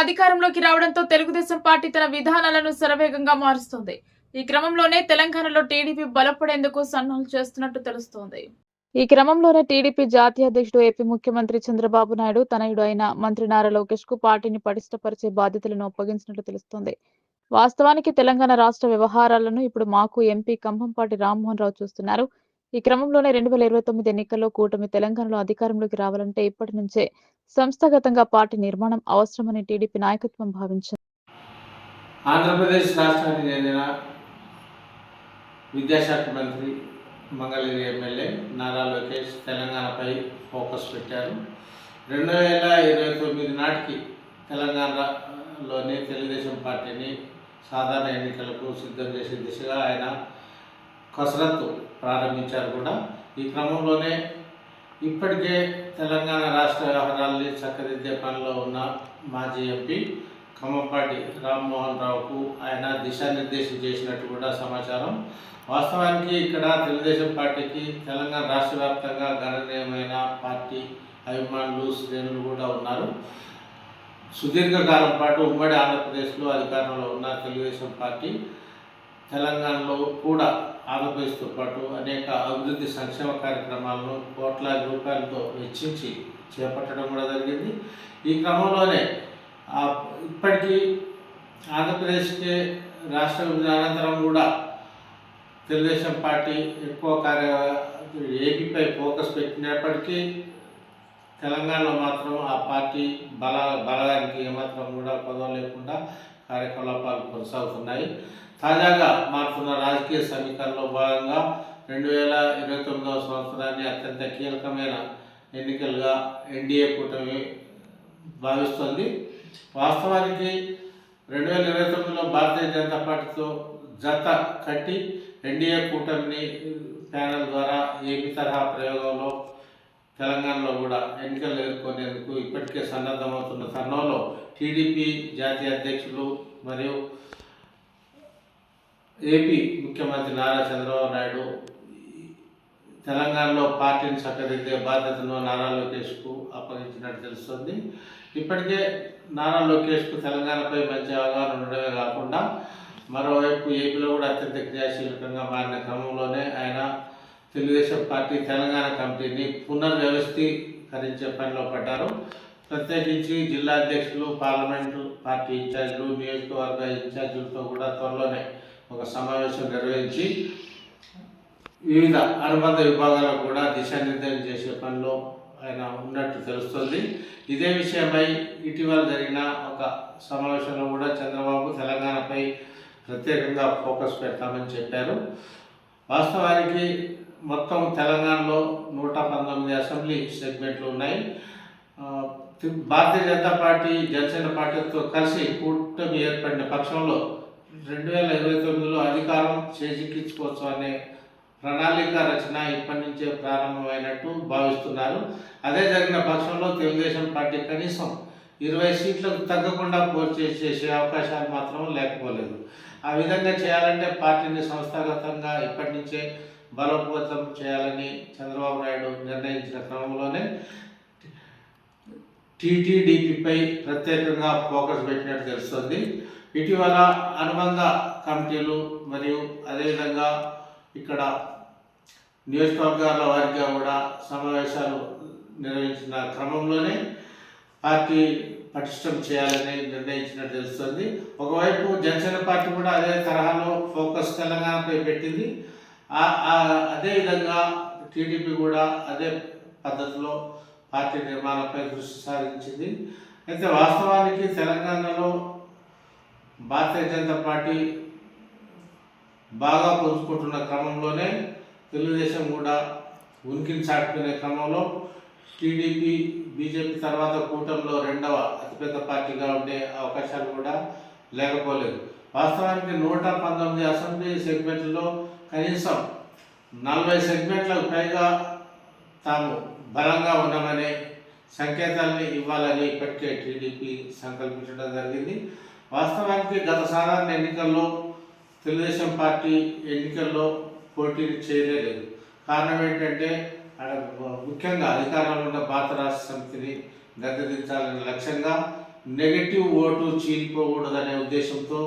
అధికారంలోకి రావడంతో తెలుగుదేశం పార్టీ తన విధానాలను శరవేగంగా మారుస్తోంది. ఈ క్రమంలోనే తెలంగాణలో టీడీపీ బలపడేందుకు సన్నాహాలు చేస్తున్నట్టు తెలుస్తోంది. ఈ క్రమంలోనే టీడీపీ జాతీయ అధ్యక్షుడు ఏపీ ముఖ్యమంత్రి చంద్రబాబు నాయుడు తనయుడు అయిన మంత్రి నారా లోకేష్కు పార్టీని పటిష్టపరిచే బాధ్యతలను అప్పగించినట్లు తెలుస్తోంది. వాస్తవానికి తెలంగాణ రాష్ట్ర వ్యవహారాలను ఇప్పుడు మాకు ఎంపీ కంభంపాటి రామ్మోహన్ రావు చూస్తున్నారు. ఈ క్రమంలోనే రెండు వేల ఇరవై తొమ్మిది ఎన్నికల్లో కూటమి తెలంగాణలో అధికారంలోకి రావాలంటే ఇప్పటి నుంచే సంస్థాగతంగా పార్టీ నిర్మాణం అవసరమని టీడీపీ నాయకత్వం భావించింది. ఆంధ్రప్రదేశ్ రాష్ట్రానికి చెందిన విద్యాశాఖ మంత్రి మంగళగిరి ఎమ్మెల్యే నారా లోకేష్ తెలంగాణపై ఫోకస్ పెట్టారు. రెండు వేల ఇరవై తొమ్మిది నాటికి తెలంగాణలోని తెలుగుదేశం పార్టీని సాధారణ ఎన్నికలకు సిద్ధం చేసే దిశగా ఆయన కసరత్తు ప్రారంభించారు కూడా. ఈ క్రమంలోనే ఇప్పటికే తెలంగాణ రాష్ట్ర వ్యవహారాల్ని చక్కదిద్దే పనిలో ఉన్న మాజీ ఎంపీ ఖమ్మంపాటి రామ్మోహన్ రావుకు ఆయన దిశానిర్దేశం చేసినట్టు కూడా సమాచారం. వాస్తవానికి ఇక్కడ తెలుగుదేశం పార్టీకి తెలంగాణ రాష్ట్ర వ్యాప్తంగా గణనీయమైన పార్టీ అభిమానులు శ్రేణులు కూడా ఉన్నారు. సుదీర్ఘకాలం పాటు ఉమ్మడి ఆంధ్రప్రదేశ్లో అధికారంలో ఉన్న తెలుగుదేశం పార్టీ తెలంగాణలో కూడా ఆంధ్రప్రదేశ్తో పాటు అనేక అభివృద్ధి సంక్షేమ కార్యక్రమాలను కోట్లాది రూపాయలతో వెచ్చించి చేపట్టడం కూడా జరిగింది. ఈ క్రమంలోనే ఇప్పటికీ ఆంధ్రప్రదేశ్కి రాష్ట్ర విభజన అనంతరం కూడా తెలుగుదేశం పార్టీ ఎక్కువ కార్య ఏపీపై ఫోకస్ పెట్టినప్పటికీ తెలంగాణలో మాత్రం ఆ పార్టీ బల బలానికి ఏమాత్రం కూడా పదం లేకుండా కార్యకలాపాలు కొనసాగుతున్నాయి. తాజాగా మారుతున్న రాజకీయ సమీకరణలో భాగంగా రెండు వేల ఇరవై తొమ్మిదవ సంవత్సరాన్ని అత్యంత కీలకమైన ఎన్నికలుగా ఎన్డీఏ కూటమి భావిస్తుంది. వాస్తవానికి రెండు వేల ఇరవై తొమ్మిదిలో భారతీయ జనతా పార్టీతో జత కట్టి ఎన్డీఏ కూటమిని ప్యానల్ ద్వారా ఏపీ తరహా ప్రయోగంలో తెలంగాణలో కూడా ఎన్నికలు ఎదుర్కొనేందుకు ఇప్పటికే సన్నద్ధమవుతున్న తరుణంలో టీడీపీ జాతీయ అధ్యక్షులు మరియు ఏపీ ముఖ్యమంత్రి నారా చంద్రబాబు నాయుడు తెలంగాణలో పార్టీని చక్కదిద్దే బాధ్యతను నారా లోకేష్కు అప్పగించినట్టు తెలుస్తుంది. ఇప్పటికే నారా లోకేష్కు తెలంగాణపై మంచి అవగాహన ఉండడమే కాకుండా మరోవైపు ఏపీలో కూడా అత్యంత క్రియాశీలకంగా మారిన క్రమంలోనే ఆయన తెలుగుదేశం పార్టీ తెలంగాణ కమిటీని పునర్వ్యవస్థీకరించే పనిలో పడ్డారు. ప్రత్యేకించి జిల్లా అధ్యక్షులు పార్లమెంటు పార్టీ ఇన్ఛార్జీలు నియోజకవర్గ ఇన్ఛార్జీలతో కూడా త్వరలోనే ఒక సమావేశం నిర్వహించి వివిధ అనుబంధ విభాగాలకు కూడా దిశానిర్దేశం చేసే పనిలో ఆయన ఉన్నట్టు తెలుస్తుంది. ఇదే విషయమై ఇటీవల జరిగిన ఒక సమావేశంలో కూడా చంద్రబాబు తెలంగాణపై ప్రత్యేకంగా ఫోకస్ పెడతామని చెప్పారు. వాస్తవానికి మొత్తం తెలంగాణలో నూట పంతొమ్మిది అసెంబ్లీ సెగ్మెంట్లు ఉన్నాయి. భారతీయ జనతా పార్టీ జనసేన పార్టీతో కలిసి కూటమి ఏర్పడిన పక్షంలో రెండు వేల ఇరవై తొమ్మిదిలో అధికారం చేజిక్కించుకోవచ్చు అనే ప్రణాళిక రచన ఇప్పటి నుంచే ప్రారంభమైనట్టు భావిస్తున్నారు. అదే జరిగిన పక్షంలో తెలుగుదేశం పార్టీ కనీసం ఇరవై సీట్లకు తగ్గకుండా పోటీ చేసే అవకాశాలు మాత్రం లేకపోలేదు. ఆ విధంగా చేయాలంటే పార్టీని సంస్థాగతంగా ఇప్పటి నుంచే బలోపేతం చేయాలని చంద్రబాబు నాయుడు నిర్ణయించిన క్రమంలోనే టీటీడీపీపై ప్రత్యేకంగా ఫోకస్ పెట్టినట్టు తెలుస్తుంది. ఇటీవల అనుబంధ కమిటీలు మరియు అదేవిధంగా ఇక్కడ నియోజకవర్గాల వారిగా కూడా సమావేశాలు నిర్వహించిన క్రమంలోనే పార్టీ పటిష్టం చేయాలని నిర్ణయించినట్టు తెలుస్తుంది. ఒకవైపు జనసేన పార్టీ కూడా అదే తరహాలో ఫోకస్ తెలంగాణపై పెట్టింది. ఆ- అదేవిధంగా టీడీపీ కూడా అదే పద్ధతిలో పార్టీ నిర్మాణంపై దృష్టి సారించింది. అయితే వాస్తవానికి తెలంగాణలో భారతీయ జనతా పార్టీ బాగా పుంజుకుంటున్న క్రమంలోనే తెలుగుదేశం కూడా ఉనికిని చాటుకునే క్రమంలో టీడీపీ బీజేపీ తర్వాత కూటమిలో రెండవ అతిపెద్ద పార్టీగా ఉండే అవకాశాలు కూడా లేకపోలేదు. వాస్తవానికి నూట పంతొమ్మిది అసెంబ్లీ సెగ్మెంట్లలో కనీసం నలభై సెగ్మెంట్లకు పైగా తాము బలంగా ఉన్నామనే సంకేతాల్ని ఇవ్వాలని ఇప్పటికే టీడీపీ సంకల్పించడం జరిగింది. వాస్తవానికి గత సాధారణ ఎన్నికల్లో తెలుగుదేశం పార్టీ ఎన్నికల్లో పోటీ చేయలేదు. కారణం ఏంటంటే ముఖ్యంగా అధికారంలో ఉన్న భారత రాష్ట్ర సమితిని గద్దెదించాలనే లక్ష్యంగా నెగటివ్ ఓటు చీలిపోకూడదనే ఉద్దేశంతో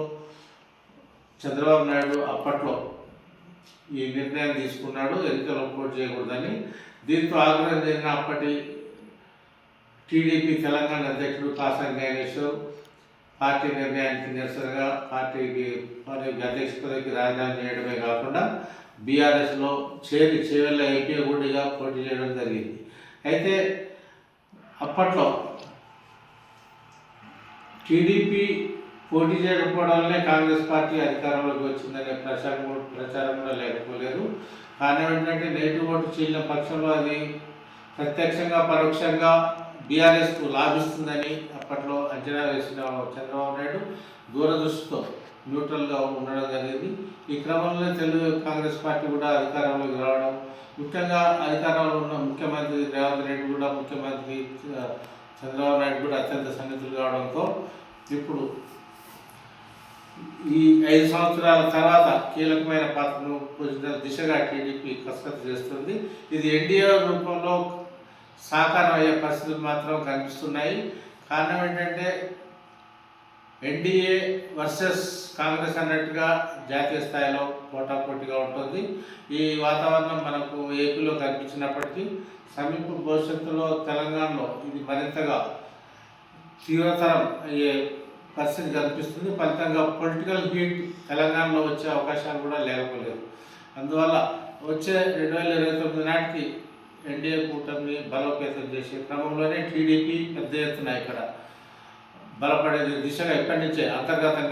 చంద్రబాబు నాయుడు అప్పట్లో ఈ నిర్ణయం తీసుకున్నాడు. ఎన్నికల్లో పోటీ చేయకూడదని దీంతో ఆగ్రహం చెందిన అప్పటి టీడీపీ తెలంగాణ అధ్యక్షుడు కాసాని జ్ఞానేశ్వర్ పార్టీ నిర్ణయానికి నిరసనగా పార్టీకి వారి అధ్యక్ష పదవికి రాజీనామా చేయడమే కాకుండా బీఆర్ఎస్లో చేరి చేవెళ్ళ ఎంపీ గుడిగా పోటీ చేయడం జరిగింది. అయితే అప్పట్లో టీడీపీ పోటీ చేయకపోవడం కాంగ్రెస్ పార్టీ అధికారంలోకి వచ్చిందనే ప్రచారం ప్రచారం కూడా లేకపోలేదు. కానీ ఏంటంటే నెగిటివ్ ఓటు చీలిన పక్షంలో అది ప్రత్యక్షంగా పరోక్షంగా బీఆర్ఎస్కు లాభిస్తుందని అప్పట్లో అంచనా వేసిన చంద్రబాబు నాయుడు దూరదృష్టితో న్యూట్రల్గా ఉండడం జరిగింది. ఈ క్రమంలో తెలుగు కాంగ్రెస్ పార్టీ కూడా అధికారంలోకి రావడం ముఖ్యంగా అధికారంలో ఉన్న ముఖ్యమంత్రి రేవంత్ రెడ్డి కూడా ముఖ్యమంత్రి చంద్రబాబు నాయుడు కూడా అత్యంత సన్నిహితులు కావడంతో ఇప్పుడు ఈ ఐదు సంవత్సరాల తర్వాత కీలకమైన పాత్రను పోషించిన దిశగా టీడీపీ కసరత్తు చేస్తుంది. ఇది ఎన్డీఏ రూపంలో సాకారం అయ్యే పరిస్థితులు మాత్రం కనిపిస్తున్నాయి. కారణం ఏంటంటే ఎన్డీఏ వర్సెస్ కాంగ్రెస్ అన్నట్టుగా జాతీయ స్థాయిలో పోటాపోటీగా ఉంటుంది. ఈ వాతావరణం మనకు ఏపీలో కనిపించినప్పటికీ సమీప భవిష్యత్తులో తెలంగాణలో ఇది మరింతగా తీవ్రతరం అయ్యే పరిస్థితి కనిపిస్తుంది ఫలితంగా పొలిటికల్ హీట్ తెలంగాణలో వచ్చే అవకాశాలు కూడా లేకపోలేదు. అందువల్ల వచ్చే రెండు వేల ఇరవై తొమ్మిది నాటికి ఎన్డీఏ కూటమిని బలోపేతం చేసే క్రమంలోనే టీడీపీ పెద్ద ఎత్తున ఇక్కడ బలపడే దిశగా ఇప్పటి నుంచే అంతర్గతంగా